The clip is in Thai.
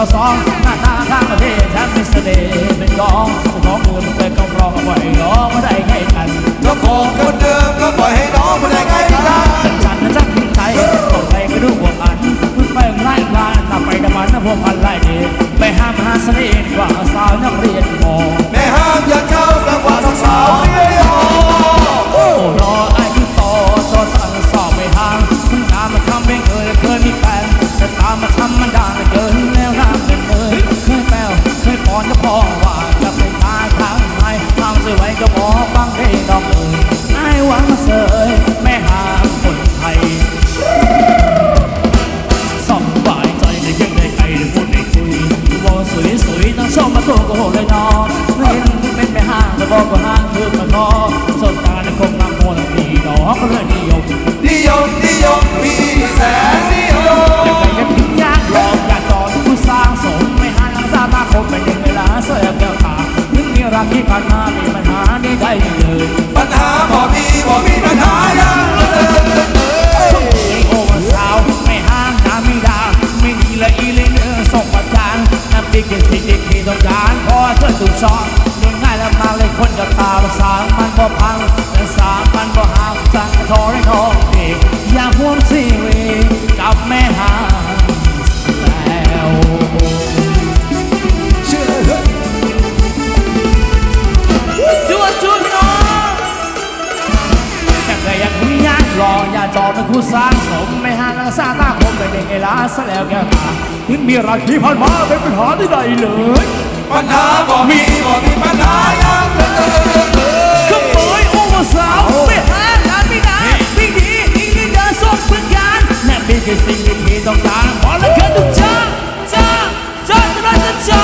าสองหน้าตาข้างประเทศฉันมีเสน่ห์เป็นกองสองคุณเคยกำรองเอาไว้น้องไม่ได้ใกล้กันก็ขอคเดิมก็ปล่อยให้น้องไม่ได้ใกล้กันฉันฉันนะจักทิ้งใจต่อไปก็รู้หัวอันคุณไปไล่ลานนำไปดมันนะพวกพัน เสน่ห์กว่าสาวนักเรียนมอแม่ ชอบมาตัวโหเลยนาะเห็นเป็นแม่ห้างแต่บอกว่าห้างคือมันก็สบตาในคงนำโมลดีดอกก็เลยนิยมนิยมนิยมมีแสนนิยมอยากได้ยังพิงยากหลอกอยากจอดผู้สร้างสมไม่หาลังซาตาคงเป็นยังเวลาเสียแก้วตาถึงมีรักที่ผ่านมามีปัญหาได้ได้เลยปัญหาบ่มีบ่มีปัญหายังเลยไอโอมาสาวไม่ห้างน้ำไม่ดาไม่ดีละอีเลยเนื้อส่งประจานน้ำพริกกินสิ่งที่พี่ ต้องการพอเธอสุดซ้อนเรื่องง่ายและมาเลยคนกับตาภาษามัน องอย่าจอเป็นคู่สร้างสมไม่ห่างสร้างหน้าคมเป็นเอลักษณ์แล้วแกตาถึงมีราคีพันมาเป็นปัญหาที่ใดเลยปัญหาบ่มีบ่มีปัญหายังเขโมยอุ้มสาวไปหาร้านไม่นานวิ่งหนีหนีเดินสดเพื่อนกันแน่เป็นคือสิ่งที่ต้องการบอกและเกิดุจจ้าจ้าจ้าจะได้จะจ้า